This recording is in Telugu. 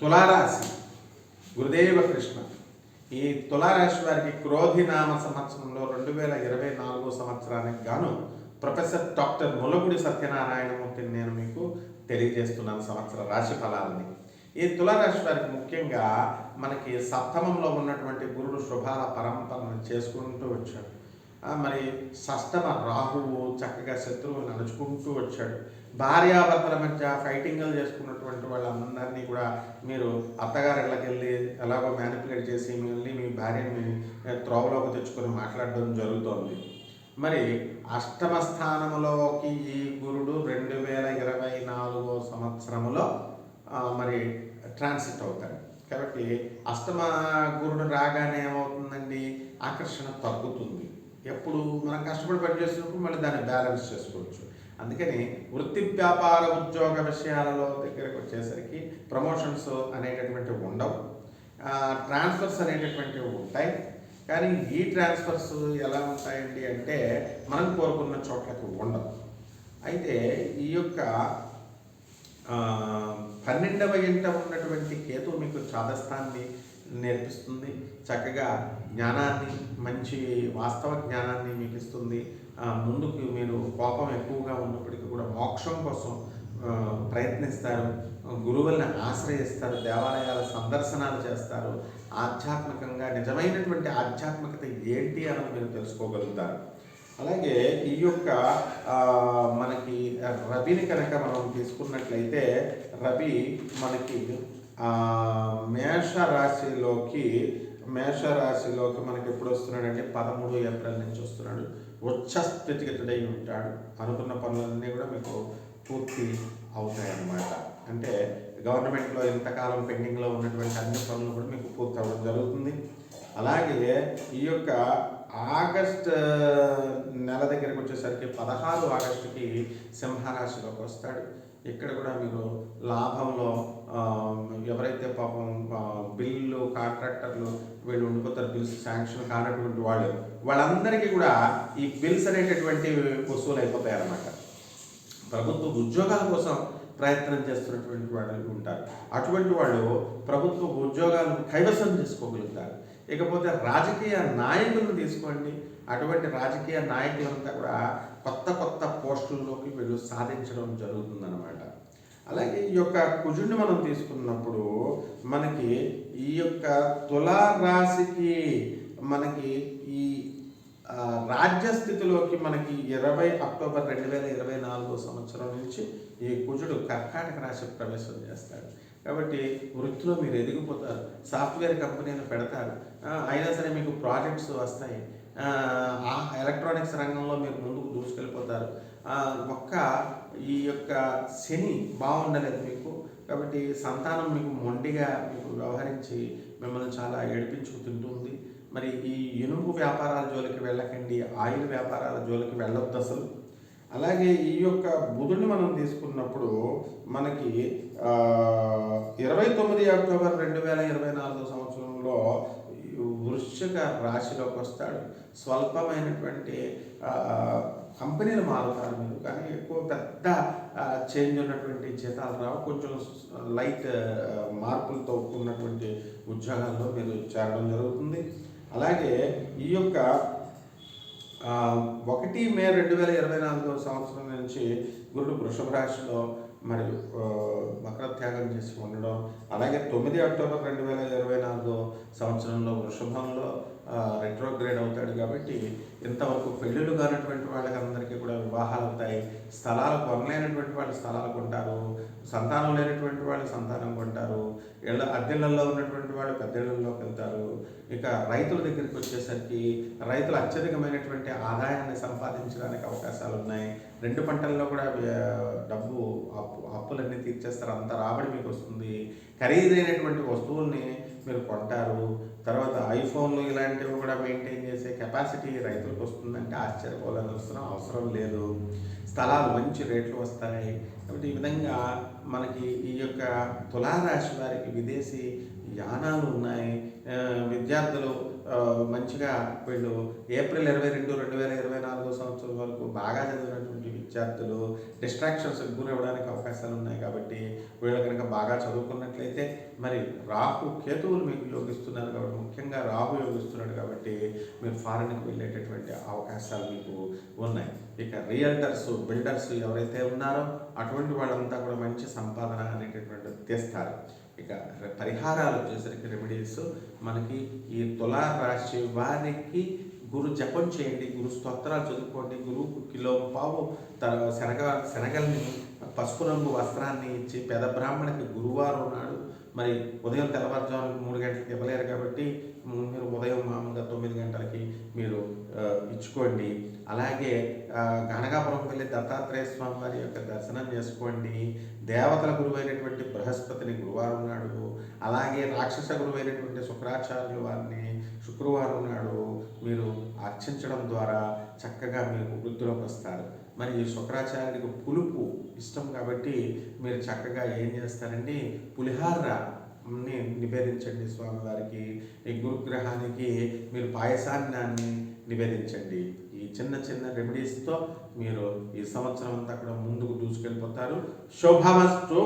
తులారాశి. గురుదేవ కృష్ణ. ఈ తులారాశి వారికి క్రోధి నామ సంవత్సరంలో రెండు వేల ఇరవై నాలుగో సంవత్సరానికి గాను ప్రొఫెసర్ డాక్టర్ ములగుడి సత్యనారాయణమూర్తిని నేను మీకు తెలియజేస్తున్నాను సంవత్సర రాశి ఫలాలని. ఈ తులారాశి వారికి ముఖ్యంగా మనకి సప్తమంలో ఉన్నటువంటి గురుడు శుభాల పరంపరను చేసుకుంటూ వచ్చాడు. మరి షష్టమ రాహువు చక్కగా శత్రువుని నడుచుకుంటూ వచ్చాడు. భార్యాభర్తల మధ్య ఫైటింగ్లు చేసుకున్నటువంటి వాళ్ళందరినీ కూడా మీరు అత్తగారు ఇళ్ళకెళ్ళి ఎలాగో మ్యానిపులేట్ చేసి మిమ్మల్ని మీ భార్యని త్రోవలోకి తెచ్చుకొని మాట్లాడడం జరుగుతోంది. మరి అష్టమ స్థానంలోకి ఈ గురుడు రెండు వేల ఇరవై నాలుగో సంవత్సరములో మరి ట్రాన్సిట్ అవుతాడు. కాబట్టి అష్టమ గురుడు రాగానే ఏమవుతుందండి? ఆకర్షణ తగ్గుతుంది. ఎప్పుడు మనం కష్టపడి పని చేస్తున్నప్పుడు మళ్ళీ దాన్ని బ్యాలెన్స్ చేసుకోవచ్చు. అందుకని వృత్తి వ్యాపార ఉద్యోగ విషయాలలో దగ్గరకు వచ్చేసరికి ప్రమోషన్స్ అనేటటువంటివి ఉండవు. ట్రాన్స్ఫర్స్ అనేటటువంటివి ఉంటాయి. కానీ ఈ ట్రాన్స్ఫర్స్ ఎలా ఉంటాయండి అంటే మనం కోరుకున్న చోట్లకు ఉండవు. అయితే ఈ యొక్క పన్నెండవ ఇంట ఉన్నటువంటి కేతు మీకు చాదస్తాన్ని నేర్పిస్తుంది. చక్కగా జ్ఞానాన్ని మంచి వాస్తవ జ్ఞానాన్ని మీకు ఇస్తుంది ముందుకు మీరు కోపం ఎక్కువగా ఉన్నప్పటికీ కూడా మోక్షం కోసం ప్రయత్నిస్తారు. గురువుల్ని ఆశ్రయిస్తారు. దేవాలయాల సందర్శనాలు చేస్తారు. ఆధ్యాత్మికంగా నిజమైనటువంటి ఆధ్యాత్మికత ఏంటి అని మీరు తెలుసుకోగలుగుతారు. అలాగే ఈ యొక్క మనకి రవిని కనుక మనం తీసుకున్నట్లయితే రవి మనకి మేషరాశిలోకి మేష రాశిలోకి మేష రాశిలోకి మనకి ఎప్పుడు వస్తున్నాడంటే పదమూడు ఏప్రిల్ నుంచి వస్తున్నాడు. ఉచ్చ స్థితిగతుడై ఉంటాడు. అనుకున్న పనులన్నీ కూడా మీకు పూర్తి అవుతాయి అన్నమాట అంటే గవర్నమెంట్లో ఇంతకాలం పెండింగ్లో ఉన్నటువంటి అన్ని పనులు కూడా మీకు పూర్తి అవ్వడం జరుగుతుంది. అలాగే ఈ యొక్క ఆగస్ట్ నెల దగ్గరికి వచ్చేసరికి పదహారు ఆగస్టుకి సింహరాశిలోకి వస్తాడు. ఇక్కడ కూడా మీరు లాభంలో ఎవరైతే పాపం బిల్లు కాంట్రాక్టర్లు వీళ్ళు ఉండిపోతారు బిల్స్ శాంక్షన్ కానటువంటి వాళ్ళు వాళ్ళందరికీ కూడా ఈ బిల్స్ అనేటటువంటి వస్తువులు అయిపోతాయి అన్నమాట ప్రభుత్వ ఉద్యోగాల కోసం ప్రయత్నం చేస్తున్నటువంటి వాళ్ళు ఉంటారు. అటువంటి వాళ్ళు ప్రభుత్వ ఉద్యోగాలను కైవసం చేసుకోగలుగుతారు. ఇకపోతే రాజకీయ నాయకులను తీసుకోండి. అటువంటి రాజకీయ నాయకులంతా కూడా కొత్త కొత్త పోస్టుల్లోకి వీళ్ళు సాధించడం జరుగుతుందన్నమాట. అలాగే ఈ యొక్క కుజుడిని మనం తీసుకున్నప్పుడు మనకి ఈ యొక్క తులా రాశికి మనకి ఈ రాజ్యస్థితిలోకి మనకి ఇరవై అక్టోబర్ రెండు వేల ఇరవై నాలుగో సంవత్సరం నుంచి ఈ కుజుడు కర్కాటక రాశి ప్రవేశం చేస్తాడు. కాబట్టి వృత్తిలో మీరు ఎదిగిపోతారు. సాఫ్ట్వేర్ కంపెనీలు పెడతారు. అయినా సరే మీకు ప్రాజెక్ట్స్ వస్తాయి. ఆ, ఎలక్ట్రానిక్స్ రంగంలో మీరు ముందుకు దూసుకెళ్ళిపోతారు ఆ, ఒక్క ఈ యొక్క శని బాగుండలేదు మీకు. కాబట్టి సంతానం మీకు మొండిగా మీకు వ్యవహరించి మిమ్మల్ని చాలా ఏడిపించుకు తింటుంది. మరి ఈ ఇనుము వ్యాపారాల జోలికి వెళ్ళకండి ఆయిల్ వ్యాపారాల జోలికి వెళ్ళొద్దు అసలు. అలాగే ఈ యొక్క బుధుడిని మనం తీసుకున్నప్పుడు మనకి ఇరవై తొమ్మిది అక్టోబర్ రెండు వేల ఇరవై నాలుగో సంవత్సరంలో వృశ్చిక రాశిలోకి వస్తాడు. స్వల్పమైనటువంటి కంపెనీలు మారుతారు మీరు. కానీ ఎక్కువ పెద్ద చేంజ్ ఉన్నటువంటి జీతాలు రావు. కొంచెం లైట్ మార్పులతో ఉన్నటువంటి ఉద్యోగాల్లో మీరు చేరడం జరుగుతుంది. అలాగే ఈ యొక్క ఒకటి మే రెండు వేల ఇరవై నాలుగో సంవత్సరం నుంచి గురుడు వృషభ రాశిలో మరియు మకర మకరత్యాగం చేసి ఉండడం అలాగే తొమ్మిది అక్టోబర్ రెండు వేల ఇరవై నాలుగో సంవత్సరంలో వృషభంలో రెట్రోగ్రేడ్ అవుతాడు కాబట్టి ఇంతవరకు పెళ్ళిళ్ళు కానటువంటి వాళ్ళకి అందరికీ కూడా వివాహాలు అవుతాయి. స్థలాలు కొనలేనటువంటి వాళ్ళు స్థలాలు కొంటారు. సంతానం లేనటువంటి వాళ్ళు సంతానం కొంటారు. ఇళ్ళ అద్దెళ్ళల్లో ఉన్నటువంటి వాళ్ళు పెద్దళ్ళలోకి వెళ్తారు. ఇక రైతుల దగ్గరికి వచ్చేసరికి రైతులు అత్యధికమైనటువంటి ఆదాయాన్ని సంపాదించడానికి అవకాశాలు ఉన్నాయి. రెండు పంటల్లో కూడా డబ్బు అప్పు అప్పులన్నీ తీర్చేస్తారు. అంత రాబడి మీకు వస్తుంది. ఖరీదైనటువంటి వస్తువుల్ని మీరు కొంటారు. తర్వాత ఐఫోన్లు ఇలాంటివి కూడా మెయింటైన్ చేసే కెపాసిటీ రైతులకు వస్తుందంటే ఆశ్చర్యపోవాలని అవసరం అవసరం లేదు. స్థలాలు మంచి రేట్లు వస్తాయి. కాబట్టి ఈ విధంగా మనకి ఈ యొక్క తులారాశి వారికి విదేశీ యానాలు ఉన్నాయి. విద్యార్థులు మంచిగా వీళ్ళు ఏప్రిల్ ఇరవై రెండు రెండు వేల ఇరవై నాలుగో సంవత్సరం వరకు బాగా చదివినటువంటి విద్యార్థులు డిస్ట్రాక్షన్స్ గురవడానికి అవకాశాలు ఉన్నాయి. కాబట్టి వీళ్ళు కనుక బాగా చదువుకున్నట్లయితే మరి రాహు కేతువులు మీకు యోగిస్తున్నారు కాబట్టి ముఖ్యంగా రాహు యోగిస్తున్నాడు కాబట్టి మీరు ఫారెన్కి వెళ్ళేటటువంటి అవకాశాలు మీకు ఉన్నాయి. ఇక రియల్టర్స్ బిల్డర్స్ ఎవరైతే ఉన్నారో అటువంటి వాళ్ళంతా కూడా మంచి సంపాదన అనేటటువంటిది తెస్తారు. ఇక పరిహారాలు వచ్చేసరికి రెమెడీస్ మనకి ఈ తులా రాశి వారికి గురు జపం చేయండి గురు స్తోత్రాలు చదువుకోండి గురువుకు కిలో పావు తర్వాత శనగ శనగల్ని పసుపు రంగు వస్త్రాన్ని ఇచ్చి పెద బ్రాహ్మణికి గురువారం నాడు మరి ఉదయం తెల్లవారుజామున మూడు గంటలకు ఇవ్వలేరు కాబట్టి మీరు ఉదయం మామూలుగా తొమ్మిది గంటలకి మీరు ఇచ్చుకోండి. అలాగే ఆ, గణగాపురం వెళ్ళి దత్తాత్రేయ స్వామి వారి యొక్క దర్శనం చేసుకోండి. దేవతల గురువైనటువంటి బృహస్పతిని గురువారం నాడు అలాగే రాక్షస గురువైనటువంటి శుక్రాచార్యుల వారిని శుక్రవారం నాడు మీరు అర్చించడం ద్వారా చక్కగా మీరు వృద్ధిలోకి వస్తారు. మరి శుక్రాచార్యుడికి పులుపు ఇష్టం కాబట్టి మీరు చక్కగా ఏం చేస్తారండి? ని నివేదించండి స్వామివారికి. ఈ గురుగ్రహానికి మీరు పాయసాన్ని నివేదించండి. ఈ చిన్న చిన్న రెమెడీస్తో మీరు ఈ సంవత్సరం అంతా కూడా ముందుకు దూసుకెళ్ళిపోతారు. శుభమస్తు.